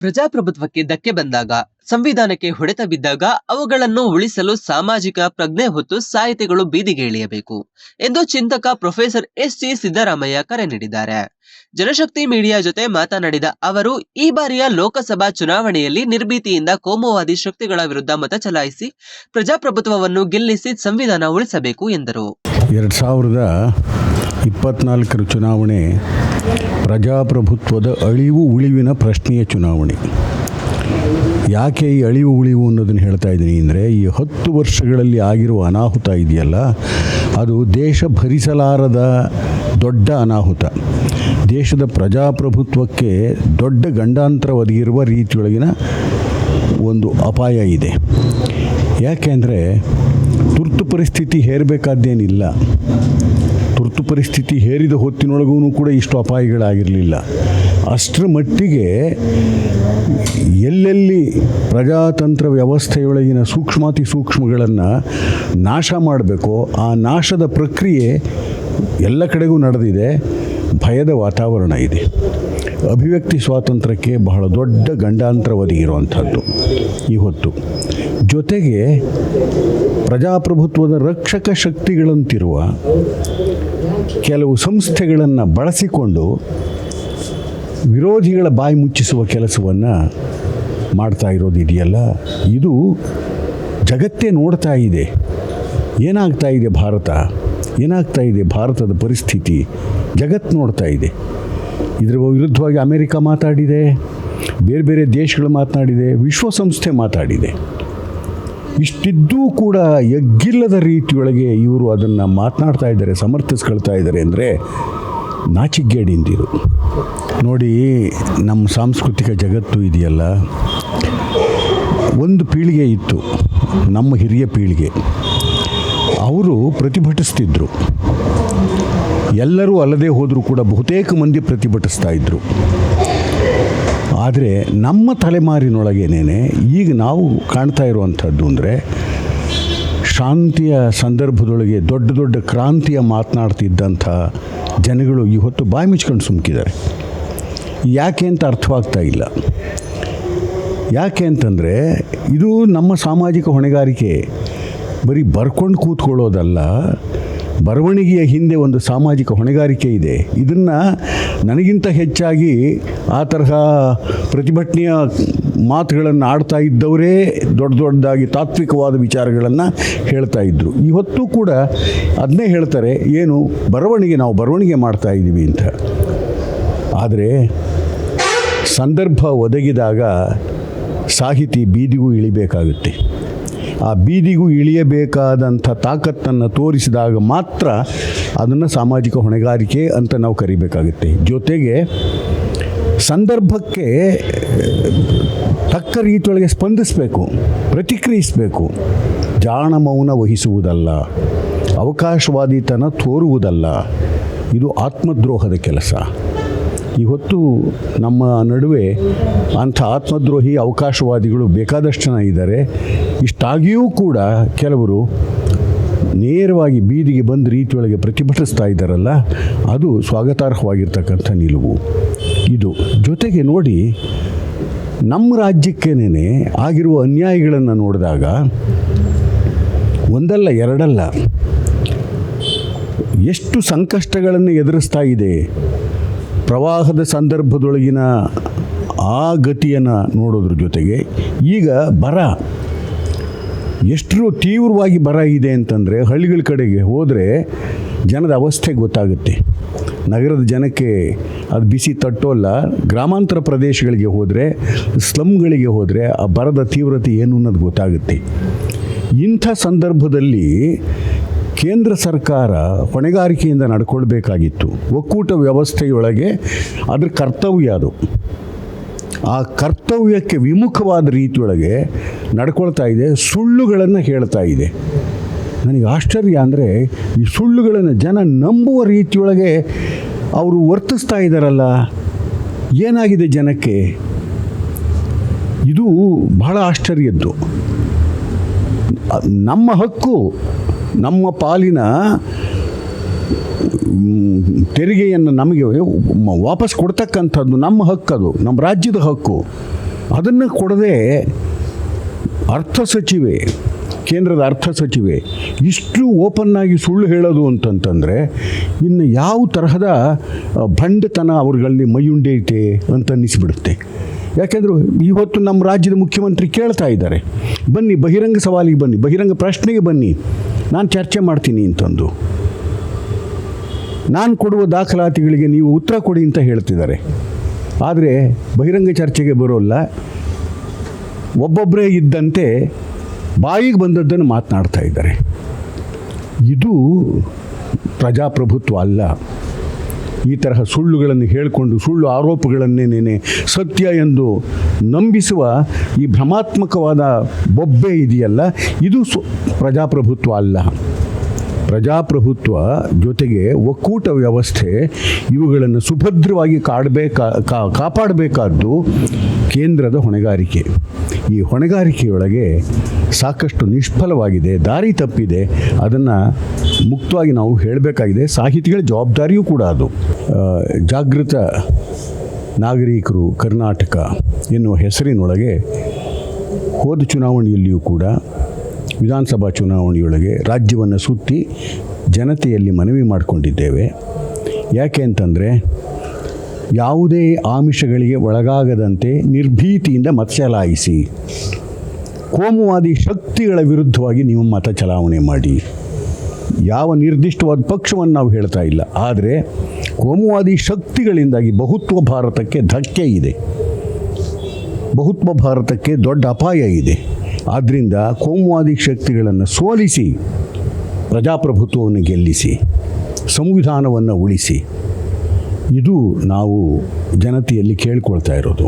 ಪ್ರಜಾಪ್ರಭುತ್ವಕ್ಕೆ ಧಕ್ಕೆ ಬಂದಾಗ, ಸಂವಿಧಾನಕ್ಕೆ ಹೊಡೆತ ಬಿದ್ದಾಗ ಅವುಗಳನ್ನು ಉಳಿಸಲು ಸಾಮಾಜಿಕ ಪ್ರಜ್ಞೆ ಹೊತ್ತು ಸಾಹಿತಿಗಳು ಬೀದಿಗೆ ಇಳಿಯಬೇಕು ಎಂದು ಚಿಂತಕ ಪ್ರೊಫೆಸರ್ ಎಸ್ ಸಿ ಸಿದ್ದರಾಮಯ್ಯ ಕರೆ ನೀಡಿದ್ದಾರೆ. ಜನಶಕ್ತಿ ಮೀಡಿಯಾ ಜೊತೆ ಮಾತನಾಡಿದ ಅವರು, ಈ ಬಾರಿಯ ಲೋಕಸಭಾ ಚುನಾವಣೆಯಲ್ಲಿ ನಿರ್ಭೀತಿಯಿಂದ ಕೋಮುವಾದಿ ಶಕ್ತಿಗಳ ವಿರುದ್ಧ ಮತ ಚಲಾಯಿಸಿ ಪ್ರಜಾಪ್ರಭುತ್ವವನ್ನು ಗೆಲ್ಲಿಸಿ ಸಂವಿಧಾನ ಉಳಿಸಬೇಕು ಎಂದರು. ಎರಡ್ ಸಾವಿರದ ಇಪ್ಪತ್ನಾಲ್ಕರ ಚುನಾವಣೆ ಪ್ರಜಾಪ್ರಭುತ್ವದ ಅಳಿವು ಉಳಿವಿನ ಪ್ರಶ್ನೆಯ ಚುನಾವಣೆ. ಯಾಕೆ ಈ ಅಳಿವು ಉಳಿವು ಅನ್ನೋದನ್ನು ಹೇಳ್ತಾ ಇದ್ದೀನಿ ಅಂದರೆ, ಈ ಹತ್ತು ವರ್ಷಗಳಲ್ಲಿ ಆಗಿರುವ ಅನಾಹುತ ಇದೆಯಲ್ಲ, ಅದು ದೇಶ ಭರಿಸಲಾರದ ದೊಡ್ಡ ಅನಾಹುತ. ದೇಶದ ಪ್ರಜಾಪ್ರಭುತ್ವಕ್ಕೆ ದೊಡ್ಡ ಗಂಡಾಂತರ ಒದಗಿರುವ ರೀತಿಯೊಳಗಿನ ಒಂದು ಅಪಾಯ ಇದೆ. ಯಾಕೆಂದರೆ ತುರ್ತು ಪರಿಸ್ಥಿತಿ ಹೇರಬೇಕಾದ್ದೇನಿಲ್ಲ. ಪರಿಸ್ಥಿತಿ ಹೇರಿದ ಹೊತ್ತಿನೊಳಗೂ ಕೂಡ ಇಷ್ಟು ಅಪಾಯಗಳಾಗಿರಲಿಲ್ಲ. ಅಷ್ಟರ ಮಟ್ಟಿಗೆ ಎಲ್ಲೆಲ್ಲಿ ಪ್ರಜಾತಂತ್ರ ವ್ಯವಸ್ಥೆಯೊಳಗಿನ ಸೂಕ್ಷ್ಮಾತಿ ಸೂಕ್ಷ್ಮಗಳನ್ನು ನಾಶ ಮಾಡಬೇಕೋ ಆ ನಾಶದ ಪ್ರಕ್ರಿಯೆ ಎಲ್ಲ ಕಡೆಗೂ ನಡೆದಿದೆ. ಭಯದ ವಾತಾವರಣ ಇದೆ. ಅಭಿವ್ಯಕ್ತಿ ಸ್ವಾತಂತ್ರ್ಯಕ್ಕೆ ಬಹಳ ದೊಡ್ಡ ಗಂಡಾಂತರ ಒದಗಿರುವಂಥದ್ದು ಇವತ್ತು ಜೊತೆಗೆ ಪ್ರಜಾಪ್ರಭುತ್ವದ ರಕ್ಷಕ ಶಕ್ತಿಗಳಂತಿರುವ ಕೆಲವು ಸಂಸ್ಥೆಗಳನ್ನು ಬಳಸಿಕೊಂಡು ವಿರೋಧಿಗಳ ಬಾಯಿ ಮುಚ್ಚಿಸುವ ಕೆಲಸವನ್ನು ಮಾಡ್ತಾ ಇರೋದು ಇದೆಯಲ್ಲ? ಇದು ಜಗತ್ತೇ ನೋಡ್ತಾ ಇದೆ. ಏನಾಗ್ತಾ ಇದೆ ಭಾರತ? ಏನಾಗ್ತಾ ಇದೆ ಭಾರತದ ಪರಿಸ್ಥಿತಿ? ಜಗತ್ತು ನೋಡ್ತಾ ಇದೆ. ಇದರ ವಿರುದ್ಧವಾಗಿ ಅಮೇರಿಕಾ ಮಾತಾಡಿದೆ. ಬೇರೆ ಬೇರೆ ದೇಶಗಳು ಮಾತನಾಡಿದೆ. ವಿಶ್ವಸಂಸ್ಥೆ ಮಾತಾಡಿದೆ. ಇಷ್ಟಿದ್ದೂ ಕೂಡ ಎಗ್ಗಿಲ್ಲದ ರೀತಿಯೊಳಗೆ ಇವರು ಅದನ್ನು ಮಾತನಾಡ್ತಾ ಇದ್ದಾರೆ, ಸಮರ್ಥಿಸ್ಕೊಳ್ತಾ ಇದ್ದಾರೆ ಅಂದರೆ ನಾಚಿಗೇಡಿಂದಿರು ನೋಡಿ, ನಮ್ಮ ಸಾಂಸ್ಕೃತಿಕ ಜಗತ್ತು ಇದೆಯಲ್ಲ, ಒಂದು ಪೀಳಿಗೆ ಇತ್ತು, ನಮ್ಮ ಹಿರಿಯ ಪೀಳಿಗೆ. ಅವರು ಪ್ರತಿಭಟಿಸ್ತಿದ್ರು. ಎಲ್ಲರೂ ಅಲ್ಲದೆ ಹೋದರೂ ಕೂಡ ಬಹುತೇಕ ಮಂದಿ ಪ್ರತಿಭಟಿಸ್ತಾ ಇದ್ದರು ಆದರೆ ನಮ್ಮ ತಲೆಮಾರಿನೊಳಗೇನೆ ಈಗ ನಾವು ಕಾಣ್ತಾ ಇರುವಂಥದ್ದು ಅಂದರೆ ಶಾಂತಿಯ ಸಂದರ್ಭದೊಳಗೆ ದೊಡ್ಡ ದೊಡ್ಡ ಕ್ರಾಂತಿಯ ಮಾತನಾಡ್ತಿದ್ದಂಥ ಜನಗಳು ಇವತ್ತು ಬಾಯಿ ಮುಚ್ಕೊಂಡು ಸುಮ್ಕಿದ್ದಾರೆ. ಯಾಕೆ ಅಂತ ಅರ್ಥವಾಗ್ತಾ ಇಲ್ಲ. ಯಾಕೆ ಅಂತಂದರೆ ಇದು ನಮ್ಮ ಸಾಮಾಜಿಕ ಹೊಣೆಗಾರಿಕೆ. ಬರೀ ಬರ್ಕೊಂಡು ಕೂತ್ಕೊಳ್ಳೋದಲ್ಲ, ಬರವಣಿಗೆಯ ಹಿಂದೆ ಒಂದು ಸಾಮಾಜಿಕ ಹೊಣೆಗಾರಿಕೆ ಇದೆ. ಇದನ್ನು ನನಗಿಂತ ಹೆಚ್ಚಾಗಿ ಆ ತರಹ ಪ್ರತಿಭಟನೆಯ ಮಾತುಗಳನ್ನು ಆಡ್ತಾ ಇದ್ದವರೇ ದೊಡ್ಡ ದೊಡ್ಡದಾಗಿ ತಾತ್ವಿಕವಾದ ವಿಚಾರಗಳನ್ನು ಹೇಳ್ತಾ ಇದ್ದರು ಇವತ್ತು ಕೂಡ ಅದನ್ನೇ ಹೇಳ್ತಾರೆ, ಏನು ಬರವಣಿಗೆ ನಾವು ಬರವಣಿಗೆ ಮಾಡ್ತಾ ಇದ್ದೀವಿ ಅಂತ. ಆದರೆ ಸಂದರ್ಭ ಒದಗಿದಾಗ ಸಾಹಿತಿ ಬೀದಿಗೂ ಇಳಿಬೇಕಾಗುತ್ತೆ. ಆ ಬೀದಿಗೂ ಇಳಿಯಬೇಕಾದಂಥ ತಾಕತ್ತನ್ನು ತೋರಿಸಿದಾಗ ಮಾತ್ರ ಅದನ್ನು ಸಾಮಾಜಿಕ ಹೊಣೆಗಾರಿಕೆ ಅಂತ ನಾವು ಕರಿಬೇಕಾಗುತ್ತೆ. ಜೊತೆಗೆ ಸಂದರ್ಭಕ್ಕೆ ತಕ್ಕ ರೀತಿಯೊಳಗೆ ಸ್ಪಂದಿಸಬೇಕು, ಪ್ರತಿಕ್ರಿಯಿಸಬೇಕು. ಜಾಣ ಮೌನ ವಹಿಸುವುದಲ್ಲ, ಅವಕಾಶವಾದಿತನ ತೋರುವುದಲ್ಲ, ಇದು ಆತ್ಮದ್ರೋಹದ ಕೆಲಸ. ಇವತ್ತು ನಮ್ಮ ನಡುವೆ ಅಂಥ ಆತ್ಮದ್ರೋಹಿ ಅವಕಾಶವಾದಿಗಳು ಬೇಕಾದಷ್ಟು ಜನ ಇದ್ದಾರೆ. ಇಷ್ಟಾಗಿಯೂ ಕೂಡ ಕೆಲವರು ನೇರವಾಗಿ ಬೀದಿಗೆ ಬಂದ ರೀತಿಯೊಳಗೆ ಪ್ರತಿಭಟಿಸ್ತಾ ಇದ್ದಾರಲ್ಲ, ಅದು ಸ್ವಾಗತಾರ್ಹವಾಗಿರ್ತಕ್ಕಂಥ ನಿಲುವು. ಇದು ಜೊತೆಗೆ ನೋಡಿ, ನಮ್ಮ ರಾಜ್ಯಕ್ಕೇನೆ ಆಗಿರುವ ಅನ್ಯಾಯಗಳನ್ನು ನೋಡಿದಾಗ, ಒಂದಲ್ಲ ಎರಡಲ್ಲ, ಎಷ್ಟು ಸಂಕಷ್ಟಗಳನ್ನು ಎದುರಿಸ್ತಾ ಇದೆ, ಪ್ರವಾಹದ ಸಂದರ್ಭದೊಳಗಿನ ಆ ಗತಿಯನ್ನು ನೋಡೋದ್ರ ಜೊತೆಗೆ ಈಗ ಬರ. ಎಷ್ಟು ತೀವ್ರವಾಗಿ ಬರ ಇದೆ ಅಂತಂದರೆ ಹಳ್ಳಿಗಳ ಕಡೆಗೆ ಹೋದರೆ ಜನದ ಅವಸ್ಥೆ ಗೊತ್ತಾಗುತ್ತೆ. ನಗರದ ಜನಕ್ಕೆ ಅದು ಬಿಸಿ ತಟ್ಟೋಲ್ಲ ಗ್ರಾಮಾಂತರ ಪ್ರದೇಶಗಳಿಗೆ ಹೋದರೆ ಸ್ಲಮ್ಗಳಿಗೆ ಹೋದರೆ ಆ ಬರದ ತೀವ್ರತೆ ಏನು ಅನ್ನೋದು ಗೊತ್ತಾಗುತ್ತೆ. ಇಂಥ ಸಂದರ್ಭದಲ್ಲಿ ಕೇಂದ್ರ ಸರ್ಕಾರ ಹೊಣೆಗಾರಿಕೆಯಿಂದ ನಡ್ಕೊಳ್ಬೇಕಾಗಿತ್ತು. ಒಕ್ಕೂಟ ವ್ಯವಸ್ಥೆಯೊಳಗೆ ಅದ್ರ ಕರ್ತವ್ಯ ಅದು. ಆ ಕರ್ತವ್ಯಕ್ಕೆ ವಿಮುಖವಾದ ರೀತಿಯೊಳಗೆ ನಡ್ಕೊಳ್ತಾ ಇದೆ, ಸುಳ್ಳುಗಳನ್ನು ಹೇಳ್ತಾ ಇದೆ. ನನಗೆ ಆಶ್ಚರ್ಯ ಅಂದರೆ ಈ ಸುಳ್ಳುಗಳನ್ನು ಜನ ನಂಬುವ ರೀತಿಯೊಳಗೆ ಅವರು ವರ್ತಿಸ್ತಾ ಇದ್ದಾರಲ್ಲ ಏನಾಗಿದೆ ಜನಕ್ಕೆ? ಇದು ಬಹಳ ಆಶ್ಚರ್ಯದ್ದು. ನಮ್ಮ ಹಕ್ಕು, ನಮ್ಮ ಪಾಲಿನ ತೆರಿಗೆಯನ್ನು ನಮಗೆ ವಾಪಸ್ ಕೊಡ್ತಕ್ಕಂಥದ್ದು ನಮ್ಮ ಹಕ್ಕದು, ನಮ್ಮ ರಾಜ್ಯದ ಹಕ್ಕು. ಅದನ್ನು ಕೊಡದೆ ಅರ್ಥ ಸಚಿವೆ, ಕೇಂದ್ರದ ಅರ್ಥ ಸಚಿವೆ, ಇಷ್ಟು ಓಪನ್ನಾಗಿ ಸುಳ್ಳು ಹೇಳೋದು ಅಂತಂತಂದರೆ, ಇನ್ನು ಯಾವ ತರಹದ ಭಂಡತನ ಅವ್ರಲ್ಲಿ ಮೈಯುಂಡೈತೆ ಅಂತ ಅನ್ನಿಸ್ಬಿಡುತ್ತೆ. ಯಾಕೆಂದರೆ ಇವತ್ತು ನಮ್ಮ ರಾಜ್ಯದ ಮುಖ್ಯಮಂತ್ರಿ ಕೇಳ್ತಾ ಇದ್ದಾರೆ, ಬನ್ನಿ ಬಹಿರಂಗ ಸವಾಲಿಗೆ ಬನ್ನಿ, ಬಹಿರಂಗ ಪ್ರಶ್ನೆಗೆ ಬನ್ನಿ, ನಾನು ಚರ್ಚೆ ಮಾಡ್ತೀನಿ ಅಂತಂದು. ನಾನು ಕೊಡುವ ದಾಖಲಾತಿಗಳಿಗೆ ನೀವು ಉತ್ತರ ಕೊಡಿ ಅಂತ ಹೇಳ್ತಿದ್ದಾರೆ. ಆದರೆ ಬಹಿರಂಗ ಚರ್ಚೆಗೆ ಬರೋಲ್ಲ ಒಬ್ಬೊಬ್ಬರೇ ಇದ್ದಂತೆ ಬಾಯಿಗೆ ಬಂದದ್ದನ್ನು ಮಾತನಾಡ್ತಾ ಇದ್ದಾರೆ. ಇದು ಪ್ರಜಾಪ್ರಭುತ್ವ ಅಲ್ಲ. ಈ ತರಹ ಸುಳ್ಳುಗಳನ್ನು ಹೇಳಿಕೊಂಡು, ಸುಳ್ಳು ಆರೋಪಗಳನ್ನೇನೇನೆ ಸತ್ಯ ಎಂದು ನಂಬಿಸುವ ಈ ಭ್ರಮಾತ್ಮಕವಾದ ಬೊಬ್ಬೆ ಇದೆಯಲ್ಲ, ಇದು ಸು ಪ್ರಜಾಪ್ರಭುತ್ವ ಅಲ್ಲ. ಪ್ರಜಾಪ್ರಭುತ್ವ ಜೊತೆಗೆ ಒಕ್ಕೂಟ ವ್ಯವಸ್ಥೆ ಇವುಗಳನ್ನು ಸುಭದ್ರವಾಗಿ ಕಾಡಬೇಕಾ ಕಾಪಾಡಬೇಕಾದ್ದು ಕೇಂದ್ರದ ಹೊಣೆಗಾರಿಕೆ. ಈ ಹೊಣೆಗಾರಿಕೆಯೊಳಗೆ ಸಾಕಷ್ಟು ನಿಷ್ಫಲವಾಗಿದೆ, ದಾರಿ ತಪ್ಪಿದೆ. ಅದನ್ನು ಮುಕ್ತವಾಗಿ ನಾವು ಹೇಳಬೇಕಾಗಿದೆ. ಸಾಹಿತಿಗಳ ಜವಾಬ್ದಾರಿಯೂ ಕೂಡ ಅದು. ಜಾಗೃತ ನಾಗರಿಕರು ಕರ್ನಾಟಕ ಎನ್ನುವ ಹೆಸರಿನೊಳಗೆ ಹೋದ ಚುನಾವಣೆಯಲ್ಲಿಯೂ ಕೂಡ, ವಿಧಾನಸಭಾ ಚುನಾವಣೆಯೊಳಗೆ ರಾಜ್ಯವನ್ನು ಸುತ್ತಿ ಜನತೆಯಲ್ಲಿ ಮನವಿ ಮಾಡಿಕೊಂಡಿದ್ದೇವೆ. ಯಾಕೆ ಅಂತಂದರೆ ಯಾವುದೇ ಆಮಿಷಗಳಿಗೆ ಒಳಗಾಗದಂತೆ ನಿರ್ಭೀತಿಯಿಂದ ಮತ ಚಲಾಯಿಸಿ. ಕೋಮುವಾದಿ ಶಕ್ತಿಗಳ ವಿರುದ್ಧವಾಗಿ ನೀವು ಮತ ಚಲಾವಣೆ ಮಾಡಿ. ಯಾವ ನಿರ್ದಿಷ್ಟವಾದ ಪಕ್ಷವನ್ನು ನಾವು ಹೇಳ್ತಾ ಇಲ್ಲ. ಆದರೆ ಕೋಮುವಾದಿ ಶಕ್ತಿಗಳಿಂದಾಗಿ ಬಹುತ್ವ ಭಾರತಕ್ಕೆ ಧಕ್ಕೆ ಇದೆ. ಬಹುತ್ವ ಭಾರತಕ್ಕೆ ದೊಡ್ಡ ಅಪಾಯ ಇದೆ. ಆದ್ದರಿಂದ ಕೋಮುವಾದಿ ಶಕ್ತಿಗಳನ್ನು ಸೋಲಿಸಿ, ಪ್ರಜಾಪ್ರಭುತ್ವವನ್ನು ಗೆಲ್ಲಿಸಿ, ಸಂವಿಧಾನವನ್ನು ಉಳಿಸಿ ಇದು ನಾವು ಜನತೆಯಲ್ಲಿ ಕೇಳ್ಕೊಳ್ತಾ ಇರೋದು.